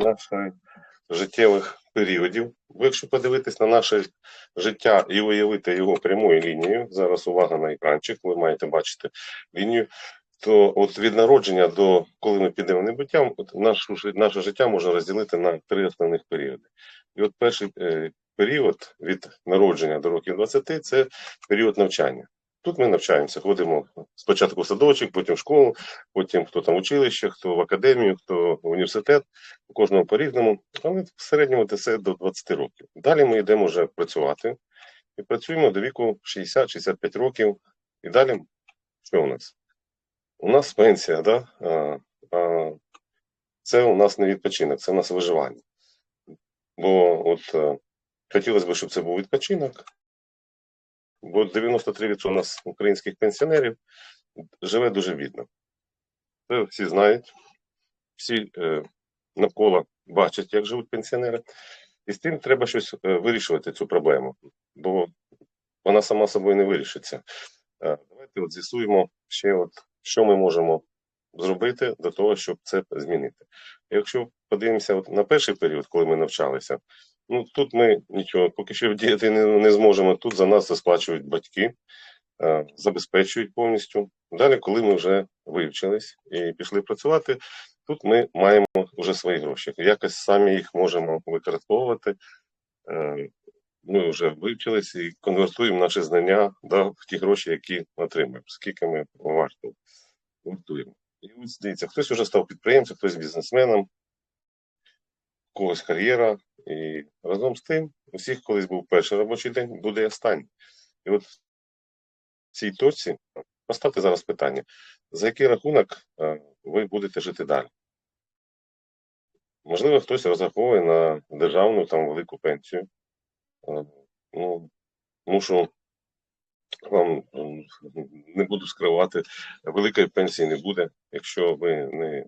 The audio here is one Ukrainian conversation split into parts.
наших життєвих періодів. Якщо подивитись на наше життя і уявити його прямою лінією, зараз увага на екранчик, ви маєте бачити лінію, то от від народження до коли ми підемо в небуття, от наше, наше життя можна розділити на три основних періоди. І от перший е, період від народження до років 20 це період навчання. Тут ми навчаємося, ходимо спочатку в садочок, потім в школу, потім хто там в училище, хто в академію, хто в університет, у кожному по-різному, але в середньому це до 20 років. Далі ми йдемо вже працювати і працюємо до віку 60-65 років. І далі що у нас? У нас пенсія, да? а, це у нас не відпочинок, це у нас виживання. Бо от е, хотілося б, щоб це був відпочинок, бо 93% у нас українських пенсіонерів живе дуже бідно. Це всі знають, всі е, навколо бачать, як живуть пенсіонери. І з тим треба щось е, вирішувати цю проблему, бо вона сама собою не вирішиться. Е, давайте от з'ясуємо ще, от, що ми можемо зробити до того, щоб це змінити. Якщо подивимося от на перший період, коли ми навчалися, ну тут ми нічого поки що вдіяти не, не зможемо. Тут за нас це сплачують батьки, е, забезпечують повністю. Далі, коли ми вже вивчились і пішли працювати, тут ми маємо вже свої гроші. Якось самі їх можемо використовувати. Е, Ми вже вивчились і конвертуємо наші знання да, в ті гроші, які отримуємо, скільки ми варто вартуємо. І ось дивіться, хтось вже став підприємцем, хтось бізнесменом, когось кар'єра. І разом з тим, у всіх колись був перший робочий день, буде і останній. І от в цій точці поставте зараз питання, за який рахунок е, ви будете жити далі? Можливо, хтось розраховує на державну там велику пенсію. Е, Ну, мушу вам не буду скривати, великої пенсії не буде, якщо ви не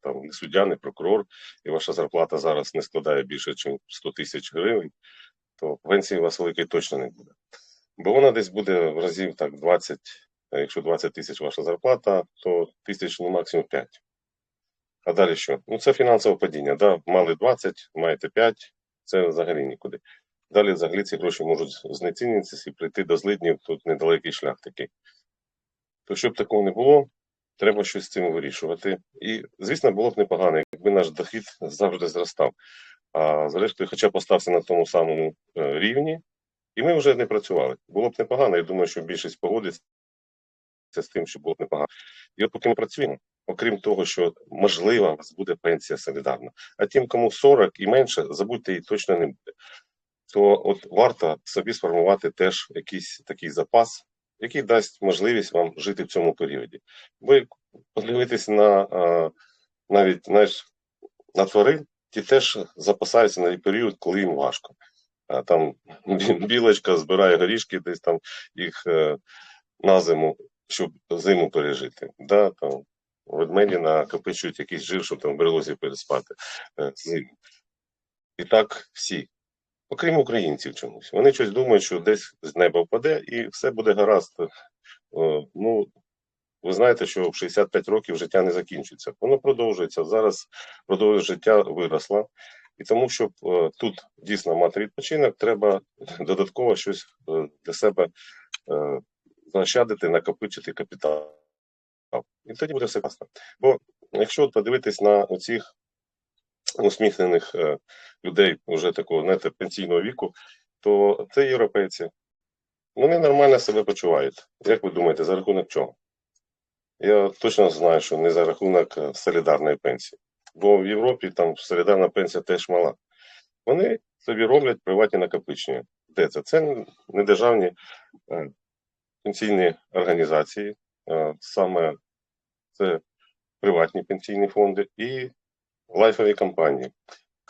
там не суддя, не прокурор, і ваша зарплата зараз не складає більше, ніж 100 тисяч гривень, то пенсії у вас великої точно не буде. Бо вона десь буде в разів так 20, а якщо 20 тисяч ваша зарплата, то тисяч ну максимум 5. А далі що? Ну це фінансове падіння. Да? Мали 20, маєте 5, це взагалі нікуди. Далі взагалі ці гроші можуть знецінитися і прийти до злиднів, тут недалекий шлях такий. То щоб такого не було, треба щось з цим вирішувати. І, звісно, було б непогано, якби наш дохід завжди зростав. А зрештою, хоча б остався на тому самому е, рівні, і ми вже не працювали. Було б непогано, я думаю, що більшість погодиться з тим, що було б непогано. І от поки ми працюємо, окрім того, що можливо, у вас буде пенсія солідарна, а тим, кому 40 і менше, забудьте, її точно не буде. То от варто собі сформувати теж якийсь такий запас, який дасть можливість вам жити в цьому періоді. Ви подивитесь на навіть знаєш, на тварин, ті теж запасаються на період, коли їм важко. А там білочка збирає горішки, десь там їх е, на зиму, щоб зиму пережити. Да, там, ведмеді накопичують якийсь жир, щоб там в берлозі переспати е, зиму. І так всі. Окрім українців чомусь. Вони щось думають, що десь з неба впаде і все буде гаразд. Е, Ну, ви знаєте, що в 65 років життя не закінчиться. Воно продовжується. Зараз продовжує життя виросла. І тому, щоб е, тут дійсно мати відпочинок, треба додатково щось е, для себе заощадити, накопичити капітал. І тоді буде все класно. Бо якщо подивитись на оцих усміхнених людей вже такого знаєте, пенсійного віку, то це європейці. Вони нормально себе почувають. Як ви думаєте, за рахунок чого? Я точно знаю, що не за рахунок е, солідарної пенсії. Бо в Європі там солідарна пенсія теж мала. Вони собі роблять приватні накопичення. Де це? Це не державні е, пенсійні організації, е, саме це приватні пенсійні фонди і лайфові компанії,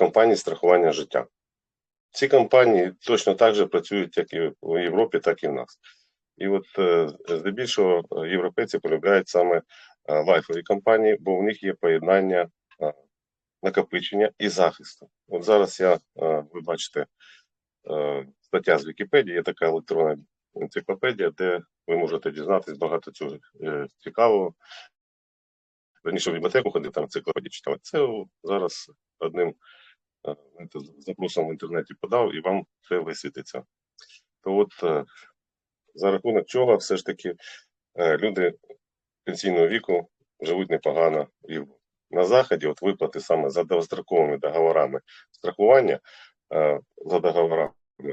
компанії страхування життя. Ці компанії точно так же працюють як і в Європі, так і в нас. І от е, здебільшого е, європейці полюбляють саме е, лайфові компанії, бо в них є поєднання накопичення і захисту. От зараз я, ви бачите, стаття з Вікіпедії, є така електронна енциклопедія, де ви можете дізнатись багато цього цікавого. раніше в бібліотеку ходив, там енциклопедії читали. Це зараз одним знаєте, запросом в інтернеті подав і вам це висвітиться. То от е, за рахунок чого все ж таки е, люди пенсійного віку живуть непогано. І на заході от виплати саме за довгостроковими договорами страхування, е, за договорами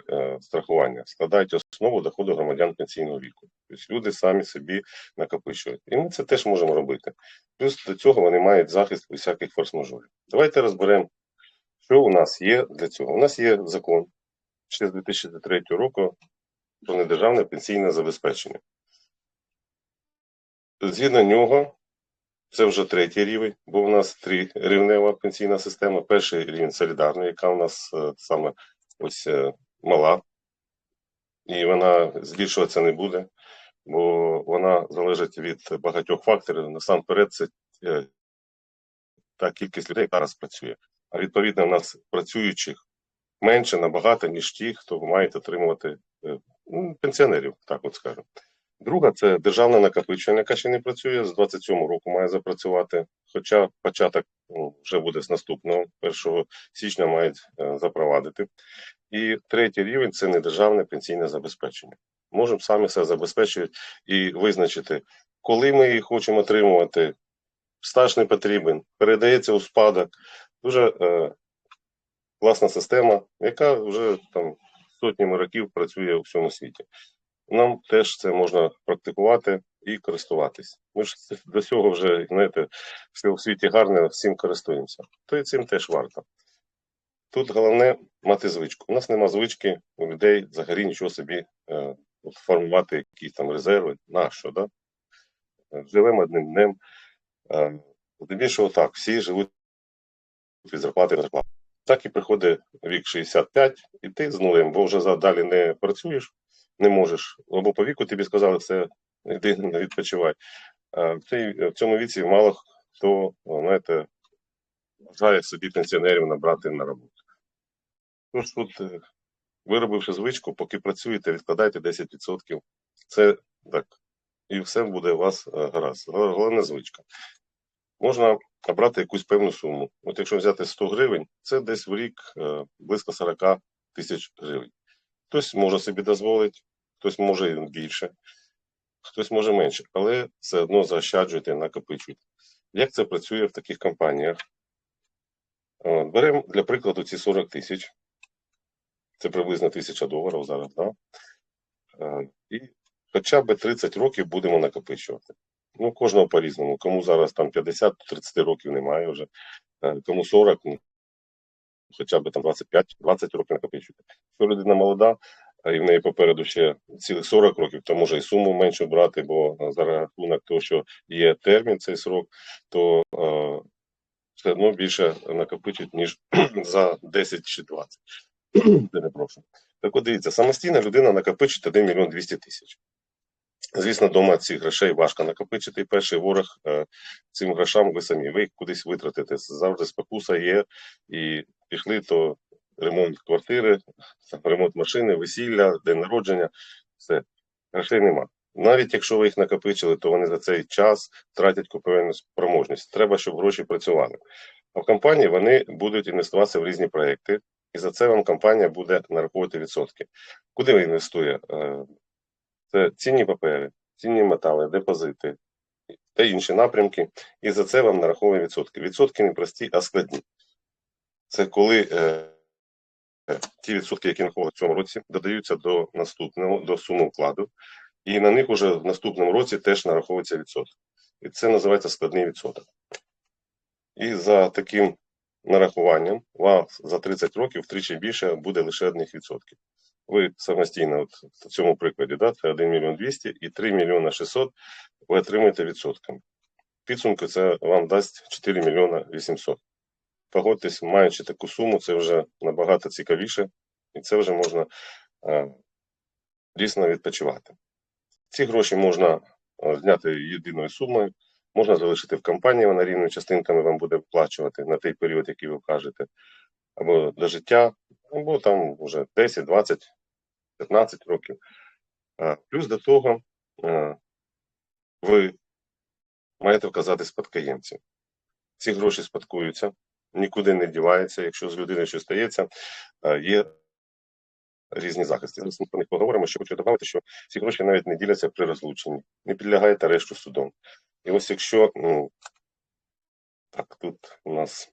е, страхування складають основу доходу громадян пенсійного віку. Тобто люди самі собі накопичують. І ми це теж можемо робити. Плюс до цього вони мають захист від всяких форс-мажорів. Давайте розберемо, що у нас є для цього. У нас є закон ще з 2003 року про недержавне пенсійне забезпечення. Згідно нього, це вже третій рівень, бо в нас три рівнева пенсійна система. Перший рівень солідарний, яка у нас е, саме ось е, мала, і вона збільшуватися не буде, бо вона залежить від багатьох факторів. Насамперед, це е, та кількість людей, яка зараз працює. А відповідно, у нас працюючих менше набагато, ніж ті, хто мають отримувати е, ну, пенсіонерів, так от скажемо. Друга це державне накопичення, яке ще не працює. З 27 року має запрацювати. Хоча початок ну, вже буде з наступного 1 січня мають е, запровадити. І третій рівень це недержавне пенсійне забезпечення. Можемо самі себе забезпечувати і визначити, коли ми їх хочемо отримувати. Стаж не потрібен, передається у спадок. Дуже е, класна система, яка вже там сотнями років працює у всьому світі. Нам теж це можна практикувати і користуватись. Ми ж до цього вже, знаєте, все у світі гарне, всім користуємося. То і цим теж варто. Тут головне мати звичку. У нас нема звички у людей взагалі нічого собі е, формувати якісь там резерви. На що, да? Е, Живемо одним днем. Е, Здебільшого так, всі живуть від зарплати до зарплати. Так і приходить вік 65, і ти з нулем, бо вже далі не працюєш, не можеш. Або по віку тобі сказали, все, йди відпочивай. В, цьому віці мало хто, знаєте, бажає собі пенсіонерів набрати на роботу. Тож тут, е, виробивши звичку, поки працюєте, відкладайте 10%. Це так. І все буде у вас е, гаразд. Гол- Головне звичка. Можна обрати якусь певну суму. От якщо взяти 100 гривень, це десь в рік е, близько 40 тисяч гривень. Хтось може собі дозволити, хтось може більше, хтось може менше, але все одно заощаджуйте, накопичуйте. Як це працює в таких компаніях? Е, Беремо для прикладу ці 40 тисяч. Це приблизно тисяча доларів зараз, да? Е, І хоча б 30 років будемо накопичувати. Ну, кожного по-різному. Кому зараз там 50-30 років немає вже, е, кому 40, ну, хоча б там 25-20 років накопичувати. Якщо людина молода, і в неї попереду ще цілих 40 років, то може і суму менше брати, бо е, за рахунок того, що є термін цей срок, то е, все одно більше накопичить, ніж за 10 чи 20. Перепрошую. Так от дивіться, самостійна людина накопичить 1 мільйон 200 тисяч. Звісно, вдома цих грошей важко накопичити. Перший ворог е, цим грошам ви самі. Ви їх кудись витратите. Завжди спокуса є. І пішли то ремонт квартири, ремонт машини, весілля, день народження. Все, грошей нема. Навіть якщо ви їх накопичили, то вони за цей час тратять купівельну спроможність. Треба, щоб гроші працювали. А в компанії вони будуть інвестуватися в різні проекти, і за це вам компанія буде нараховувати відсотки. Куди ви інвестує? Це цінні папери, цінні метали, депозити та інші напрямки. І за це вам нараховує відсотки. Відсотки не прості, а складні. Це коли е, ті відсотки, які нараховували в цьому році, додаються до наступного, до суми вкладу, і на них уже в наступному році теж нараховується відсоток. І це називається складний відсоток. І за таким нарахуванням вас за 30 років втричі більше буде лише одних відсотків. Ви самостійно, от в цьому прикладі, да, це 1 мільйон 200 і 3 мільйона 600 ви отримаєте відсотками. Підсумку це вам дасть 4 мільйона 800. Погодьтесь, маючи таку суму, це вже набагато цікавіше, і це вже можна е, дійсно відпочивати. Ці гроші можна е, зняти єдиною сумою, можна залишити в компанії, вона рівними частинками вам буде вплачувати на той період, який ви вкажете, або до життя, або там вже 10, 20, 15 років. Е, Плюс до того, е, ви маєте вказати спадкоємців. Ці гроші спадкуються, нікуди не діваються. Якщо з людиною щось стається, е, є різні захисти. Зараз ми про них поговоримо, що хочу додати, що ці гроші навіть не діляться при розлученні, не підлягають арешту судом. І ось якщо ну, так, тут у нас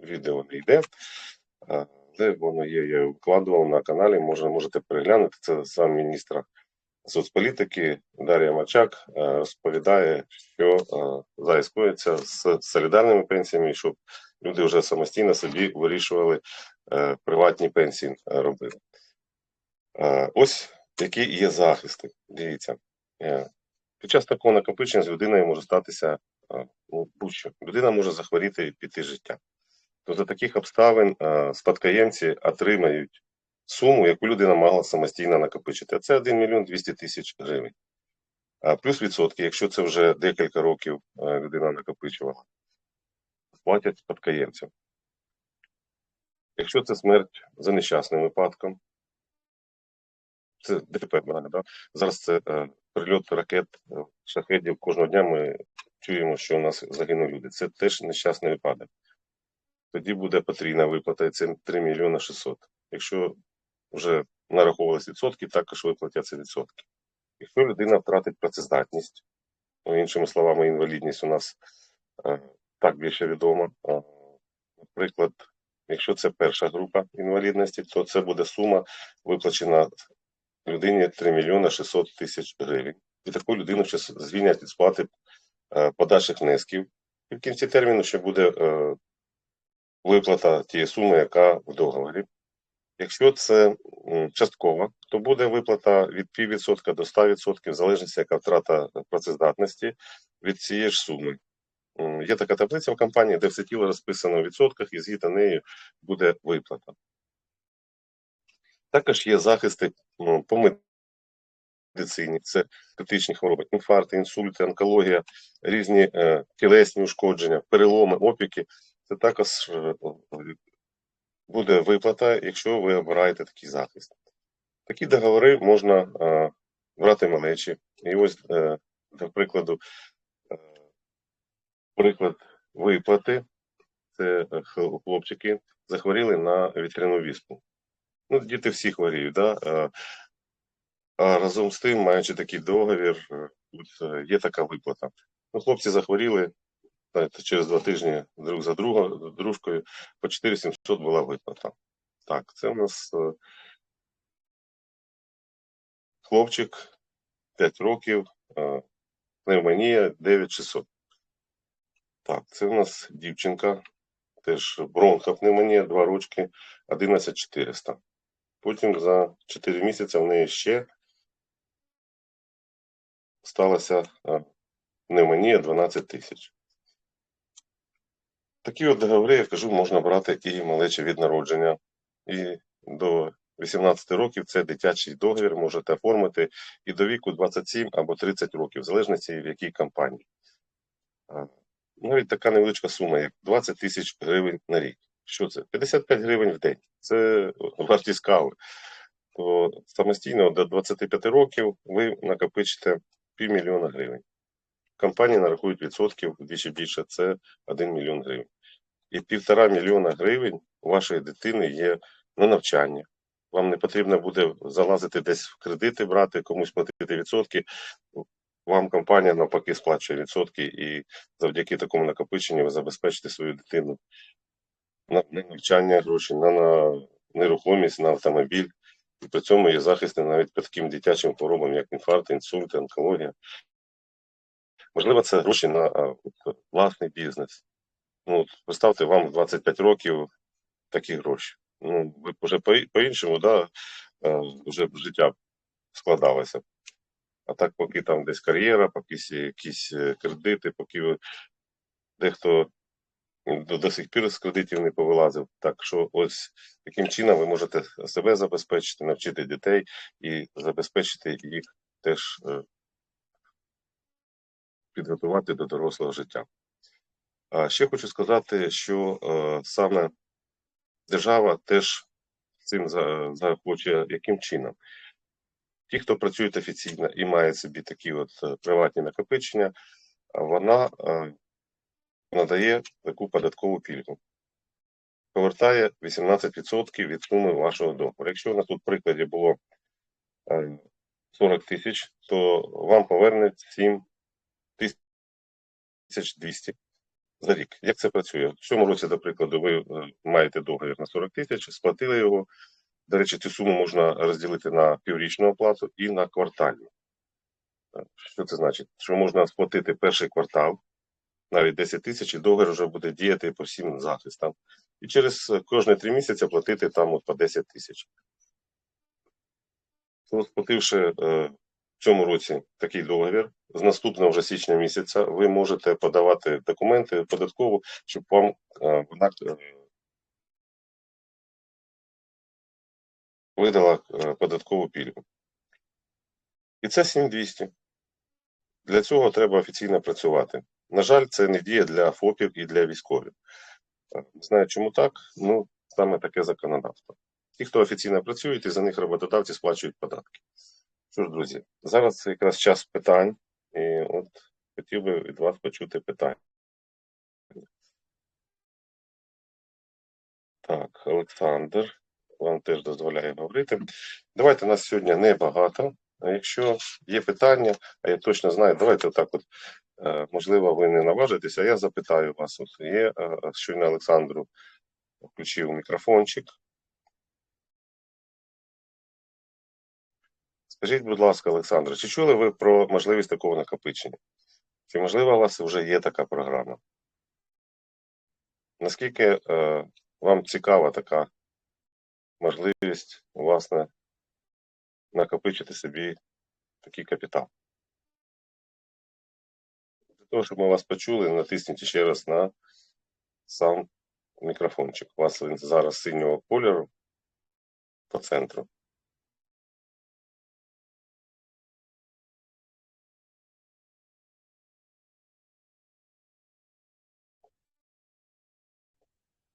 відео не йде, але воно є, я його викладував на каналі, може, можете переглянути. Це сам міністр соцполітики Дар'я Мачак е, розповідає, що е, зараз коїться з солідарними пенсіями, щоб люди вже самостійно собі вирішували е, приватні пенсії робили. Ось які є захисти. Дивіться, під час такого накопичення з людиною може статися ну, будь-що. Людина може захворіти і піти життя. То за таких обставин е, спадкоємці отримають суму, яку людина мала самостійно накопичити. А це 1 мільйон 200 тисяч гривень. Плюс відсотки, якщо це вже декілька років е, людина накопичувала, платять спадкоємцям. Якщо це смерть за нещасним випадком, це ДТП да? Зараз це е, прильот ракет, е, шахедів. Кожного дня ми чуємо, що у нас загинули люди. Це теж нещасний випадок. Тоді буде потрійна виплата, це 3 мільйони 600. Якщо вже нараховувалися відсотки, також виплатяться відсотки. Якщо людина втратить працездатність, ну, іншими словами, інвалідність у нас е, так більше відома. Е, наприклад, якщо це перша група інвалідності, то це буде сума виплачена людині 3 мільйони 600 тисяч гривень. І таку людину ще звільнять від сплати е, подальших внесків. І в кінці терміну ще буде е, виплата тієї суми, яка в договорі. Якщо це часткова, то буде виплата від піввідсотка до 100%, в залежності, яка втрата працездатності від цієї ж суми. Є така таблиця в компанії, де все тіло розписано в відсотках, і згідно нею буде виплата. Також є захисти по медицині, це критичні хвороби, інфаркти, інсульти, онкологія, різні е, тілесні ушкодження, переломи, опіки. Це також е, буде виплата, якщо ви обираєте такий захист. Такі договори можна е, брати малечі. І ось, е, до прикладу, приклад виплати. Це хлопчики захворіли на вітряну віспу. Ну, діти всі хворіють, да? а разом з тим, маючи такий договір, е, є така виплата. Ну, хлопці захворіли знаєте, через два тижні друг за друга, дружкою, по 4700 була виплата. Так, це у нас е, хлопчик 5 років, е, пневмонія 9600. Так, це у нас дівчинка, теж бронхопневмонія, 2 ручки, 11400. Потім за 4 місяці в неї ще сталася е, пневмонія 12 тисяч. Такі от договори, я кажу, можна брати і малечі від народження. І до 18 років це дитячий договір можете оформити і до віку 27 або 30 років, в залежності в якій компанії. Навіть така невеличка сума, як 20 тисяч гривень на рік. Що це? 55 гривень в день. Це вартість кави. То самостійно до 25 років ви накопичите півмільйона гривень. Компанії нарахують відсотків вдвічі більше, це 1 мільйон гривень. І півтора мільйона гривень у вашої дитини є на навчання. Вам не потрібно буде залазити десь в кредити, брати, комусь платити відсотки. Вам компанія навпаки сплачує відсотки, і завдяки такому накопиченню ви забезпечите свою дитину на, на навчання гроші, на, на нерухомість, на автомобіль. І при цьому є захисти навіть по таким дитячим хворобам, як інфаркт, інсульт, онкологія. Можливо, це гроші на от, власний бізнес. Ну, от представте, вам в 25 років такі гроші. Ну, ви вже по- по-іншому, да, вже життя складалося. А так, поки там десь кар'єра, поки якісь е, кредити, поки дехто до, до сих пір з кредитів не повилазив. Так що ось таким чином ви можете себе забезпечити, навчити дітей і забезпечити їх теж е, підготувати до дорослого життя. Ще хочу сказати, що е, саме держава теж цим за- заохочує яким чином. Ті, хто працюють офіційно і мають собі такі от е, приватні накопичення, вона е, надає таку податкову пільгу. Повертає 18% від суми вашого доходу. Якщо у нас тут в прикладі було е, 40 тисяч, то вам поверне 7 тисяч 200 за рік. Як це працює? В цьому році, до прикладу, ви е, маєте договір на 40 тисяч, сплатили його. До речі, цю суму можна розділити на піврічну оплату і на квартальну. Що це значить? Що можна сплатити перший квартал, навіть 10 тисяч, і договір вже буде діяти по всім захистам. І через е, кожні три місяці платити там от по 10 тисяч. Сплативши е, цьому році такий договір, з наступного вже січня місяця ви можете подавати документи податково, щоб вам е, вона е, видала е, податкову пільгу. І це 7200. Для цього треба офіційно працювати. На жаль, це не діє для ФОПів і для військових. Не знаю, чому так, ну саме таке законодавство. Ті, хто офіційно працюють, і за них роботодавці сплачують податки. Що ж, друзі, зараз якраз час питань, і от хотів би від вас почути питання. Так, Олександр, вам теж дозволяє говорити. Давайте нас сьогодні небагато. Якщо є питання, а я точно знаю, давайте отак от. е, Можливо, ви не наважитесь, а я запитаю вас. От є е, щойно Олександру включив мікрофончик. Скажіть, будь ласка, Олександр, чи чули ви про можливість такого накопичення? Чи можливо у вас вже є така програма? Наскільки е, вам цікава така можливість, власне, накопичити собі такий капітал? Для того, щоб ми вас почули, натисніть ще раз на сам мікрофончик. У вас він зараз синього кольору по центру.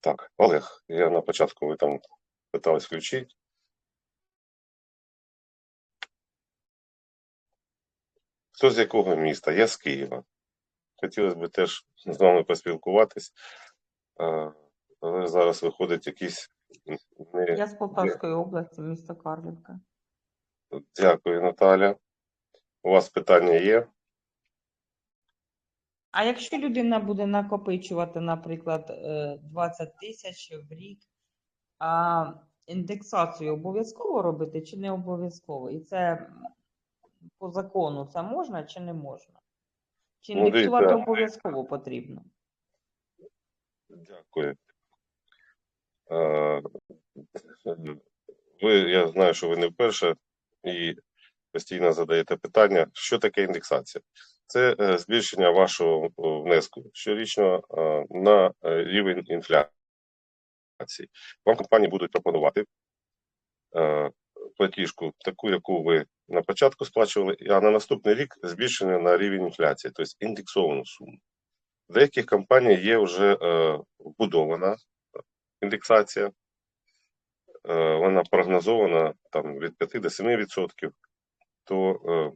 Так, Олег, я на початку ви там питались включити. Хто з якого міста? Я з Києва. Хотілося б теж з вами поспілкуватись. Але зараз виходить якийсь не Я з Полтавської області, місто Карлівка. дякую, Наталя. У вас питання є? А якщо людина буде накопичувати, наприклад, е, 20 тисяч в рік, а індексацію обов'язково робити чи не обов'язково? І це по закону це можна чи не можна? Чи індексувати обов'язково потрібно? Дякую. Е, Ви, я знаю, що ви не вперше і постійно задаєте питання, що таке індексація? Це е, збільшення вашого внеску щорічно е, на е, рівень інфляції. Вам компанії будуть пропонувати е, платіжку, таку, яку ви на початку сплачували, а на наступний рік збільшення на рівень інфляції, тобто індексовану суму. В деяких компаній є вже е, вбудована індексація, е, вона прогнозована там, від 5 до 7%, то е,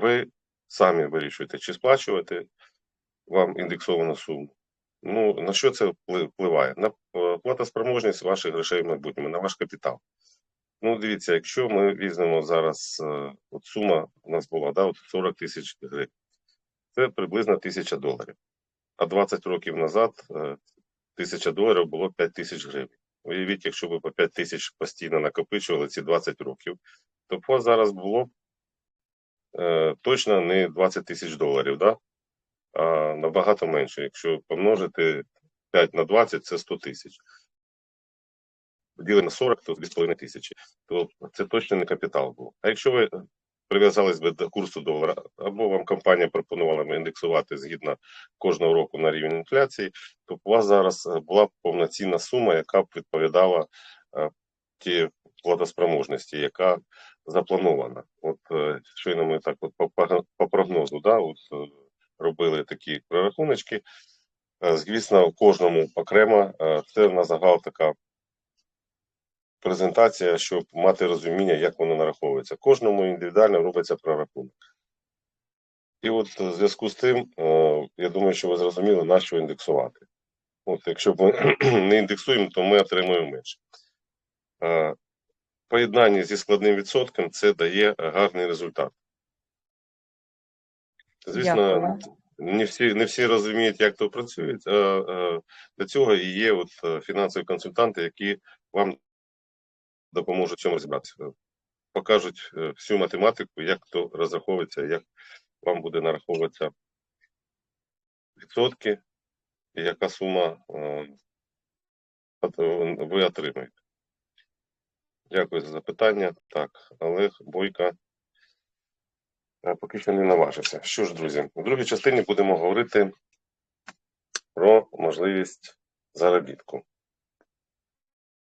ви самі вирішуєте, чи сплачувати вам індексовану суму. Ну, на що це впли- впливає? На е, платоспроможність ваших грошей в майбутньому, на ваш капітал. Ну, дивіться, якщо ми візьмемо зараз, е, от сума у нас була, да, от 40 тисяч гривень, це приблизно тисяча доларів. А 20 років назад е, тисяча доларів було 5 тисяч гривень. Уявіть, якщо ви по 5 тисяч постійно накопичували ці 20 років, то вас зараз було б точно не 20 тисяч доларів, да? а набагато менше. Якщо помножити 5 на 20, це 100 тисяч. Поділити на 40, то 2,5 тисячі. То це точно не капітал був. А якщо ви прив'язались би до курсу долара, або вам компанія пропонувала індексувати згідно кожного року на рівень інфляції, то у вас зараз е, була б повноцінна сума, яка б відповідала е, ті платоспроможності, яка запланована. От е, щойно ми так, от по, прогнозу, да, от е, робили такі прорахуночки. Е, Звісно, кожному окремо це на загал така презентація, щоб мати розуміння, як воно нараховується. Кожному індивідуально робиться прорахунок. І от в зв'язку з тим, я думаю, що ви зрозуміли, на що індексувати. От, якщо ми не індексуємо, то ми отримуємо менше. Е, Поєднання зі складним відсотком це дає гарний результат. Звісно, не всі, не всі розуміють, як то працює. А, а, Для цього і є от е, фінансові консультанти, які вам допоможуть цьому розібратися. Покажуть е, всю математику, як то розраховується, як вам буде нараховуватися відсотки, і яка сума е, е, ви отримаєте. Дякую за запитання. Так, Олег Бойка. Е, Поки що не наважився. Що ж, друзі, в другій частині будемо говорити про можливість заробітку.